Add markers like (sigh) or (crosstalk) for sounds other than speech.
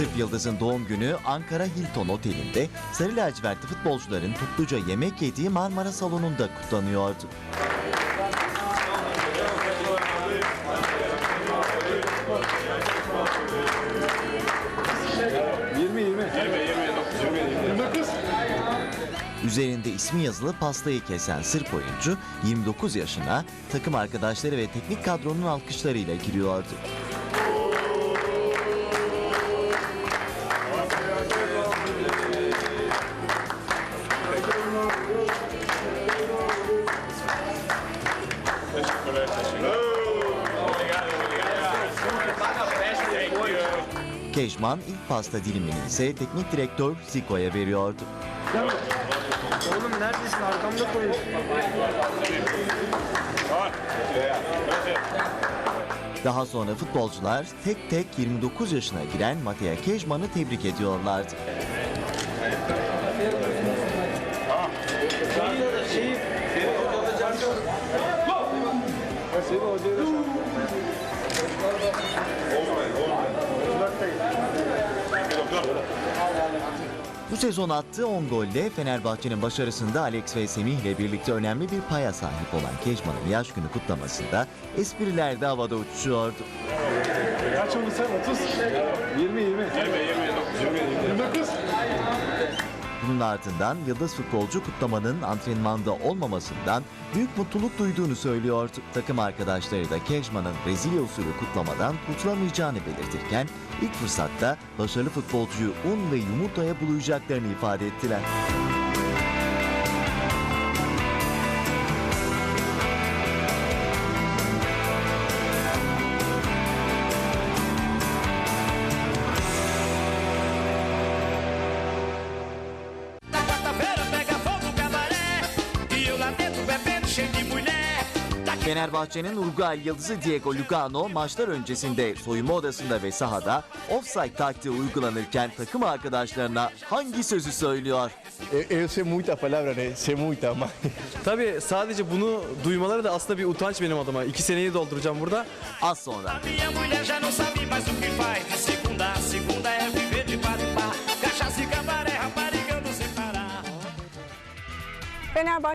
Sırp Yıldız'ın doğum günü Ankara Hilton Oteli'nde Sarı lacivertli futbolcuların topluca yemek yediği Marmara Salonu'nda kutlanıyordu. Üzerinde ismi yazılı pastayı kesen Sırp oyuncu 29 yaşına takım arkadaşları ve teknik kadronun alkışlarıyla giriyordu. Keşman ilk pasta dilimini ise teknik direktör Zico'ya veriyordu. Oğlum neredesin? Arkamda koy. Daha sonra futbolcular tek tek 29 yaşına giren Matija Kejman'ı tebrik ediyorlardı. Şeyi... Seni hocaya da Bu sezon attığı 10 golle Fenerbahçe'nin başarısında Alex ve Semih ile birlikte önemli bir paya sahip olan Kejman'ın yaş günü kutlamasında espriler de havada uçuşuyordu. Kaç oldu sen? 30? 20, 20. 20, 20. 29. Bunun ardından yıldız futbolcu kutlamanın antrenmanda olmamasından büyük mutluluk duyduğunu söylüyordu. Takım arkadaşları da Kejman'ın Brezilya usulü kutlamadan kurtulamayacağını belirtirken ilk fırsatta başarılı futbolcuyu un ve yumurtaya bulayacaklarını ifade ettiler. Fenerbahçe'nin Uruguay yıldızı Diego Lugano maçlar öncesinde soyunma odasında ve sahada offside taktiği uygulanırken takım arkadaşlarına hangi sözü söylüyor? Eu sei muitas palavras, né? Sei muitas, mas (laughs) Tabii sadece bunu duymaları da aslında bir utanç benim adıma. İki seneyi dolduracağım burada. Az sonra. e Fenerbahçe